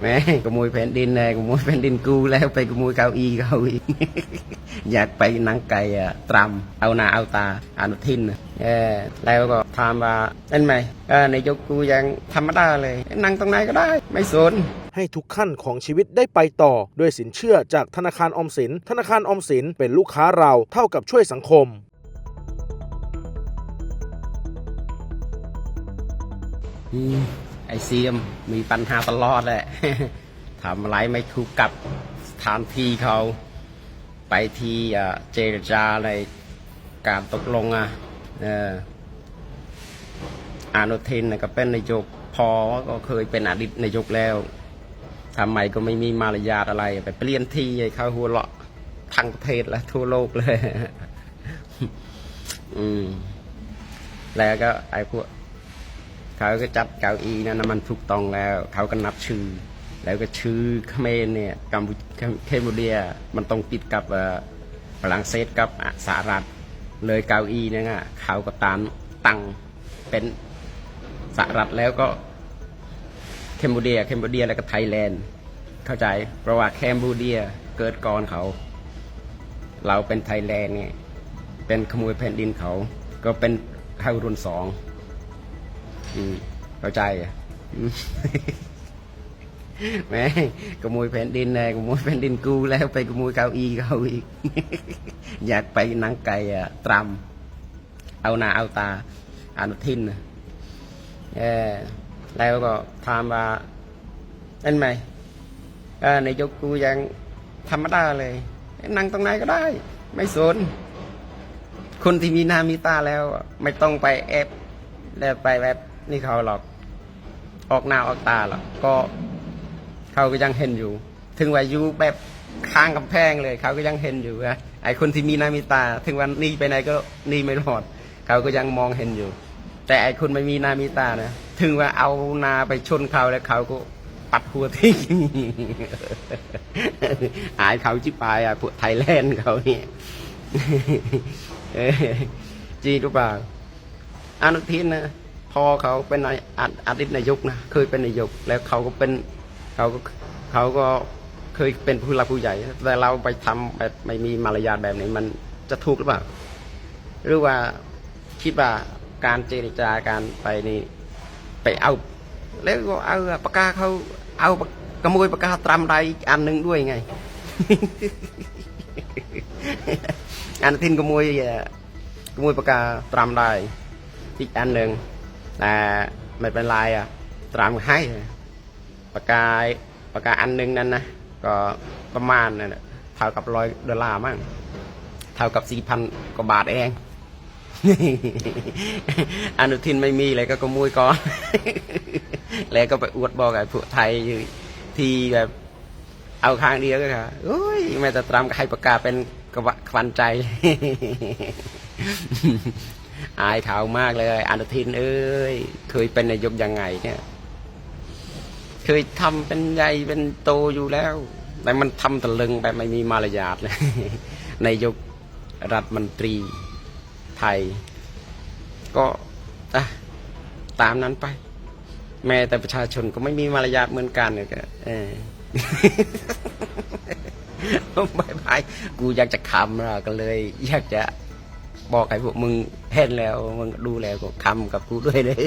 แหม่ขโมยแผ่นดินเลยขโมยแผ่นดินกูแล้วไปขโมยเก้าอี้เขาอีก อยากไปนั่งไก่อะตรำเอาหน้าเอาตาอนุทินน่ะเออแล้วก็ถามว่าเห็นไหมเออนายกกูยังธรรมดาเลย นั่งตรงไหนก็ได้ ไม่สนให้ทุกขั้นของชีวิตได้ไปต่อ ด้วยสินเชื่อจากธนาคารออมสิน ธนาคารออมสินเป็นลูกค้าเราเท่ากับช่วยสังคมอืม ไอเซียมมีปัญหาตลอดแหละทำอะไรไม่ถูกกับสถานที่เขา ไปที่เจรจาในการตกลงอะอานุทินก็เป็นนายกพอก็เคยเป็นอดีตนายกแล้วทำไมก็ไม่มีมารยาทอะไร ไปเปลี่ยนที่เขาหัวเราะทั้งประเทศและทั่วโลกเลย อืม แล้วก็ไอ้พวก เขาก็จัดเก้าอี้นะนมันถูกต้องแล้ว เขาก็นับชื่อ แล้วก็ชื่อเขมรเนี่ยกัมพูเคมบูเดียมันต้องติดกับฝรั่งเศสกับสหรัฐเลยเก้าอี้เนี่ยนะเขาก็ตามตั้งเป็นสหรัฐแล้วก็เคมบูเดียเคมบูเดียแล้วก็ไทยแลนด์ เข้าใจเพราะว่าเคมบูเดียเกิดก่อนเขา เราเป็นไทยแลนด์ไงเป็นขโมยแผ่นดินเขา ก็เป็นเข้ารุ่นสอง อืมเข้าใจอะอืมแหม่ขโมยแผ่นดินเลยขโมยแผ่นดินกูแล้วไปขโมยเก้าอี้เขาอีก อยากไปนั่งไก่อะตรำเอาหน้าเอาตาอนุทินน่ะเออแล้วก็ถามว่าเห็นไหมเออนายกกูยังธรรมดาเลย นั่งตรงไหนก็ได้ ไม่สน คนที่มีหน้ามีตาแล้วอะไม่ต้องไปแอบแล้วไปแบบ นี่เขาหรอก ออกหน้าออกตาหรอกก็ เขาก็ยังเห็นอยู่ ถึงว่าอยู่แบบข้างกำแพงเลย เขาก็ยังเห็นอยู่นะไอคนที่มีหน้ามีตา ถึงวันนี้ไปไหนก็นี่ไม่รอด เขาก็ยังมองเห็นอยู่ แต่ไอคนไม่มีหน้ามีตานะถึงว่าเอาหนาไปชนเขาแล้วเขาก็ปัดหัวทิ้งอายเขาจิปายอะพวกไทยแลนด์เขาเนี่ยจริงหรือเปล่าอนุทินนะ พ่อเขาเป็นนายออดีตนายกนะเคยเป็นนายก แล้วเขาก็เป็นเขาก็เขาก็เคยเป็นผู้หลักผู้ใหญ่ แต่เราไปทำแบบไม่มีมารยาทแบบนี้มันจะถูกหรือเปล่า หรือว่าคิดว่าการเจรจาการไปนี่ไปเอา แล้วก็เอาปากกาเขาเอากระโมยปากกาตรำใดอีกอันหนึ่งด้วยไง อันทินขโมยเอ่อขโมยปากกาตรำได้อีกอันหนึ่ง แต่ไม่เป็นไรอะ ตรำให้ปากกาปากกาอันหนึ่งนั้นนะก็ประมาณนั่นเท่ากับร้อยดอลลาร์มั้งเท่ากับสี่พันกว่าบาทเองอนุทินไม่มีเลยก็ขโมยก่อน แล้วก็ไปอวดบอกไอ้พวกไทยที่แบบเอาข้างเดียวก็ค่ะโอ้ยแม่แต่ตรำก็ให้ประกาศเป็นกวันใจ อายเขามากเลยอนุทินเอ้ยเคยเป็นนายกยังไงเนี่ย เคยทำเป็นใหญ่เป็นโตอยู่แล้ว แต่มันทำตะลึงแบบไม่มีมารยาทเลยนายกรัฐมนตรีไทย ก็อะตามนั้นไป แม้แต่ประชาชนก็ไม่มีมารยาทเหมือนกันเลยก็เออบายบายกูอยากจะคำนะก็เลย อยากจะ บอกให้พวกมึงเห็นแล้วมึงดูแลกับคำกับกูด้วยเลย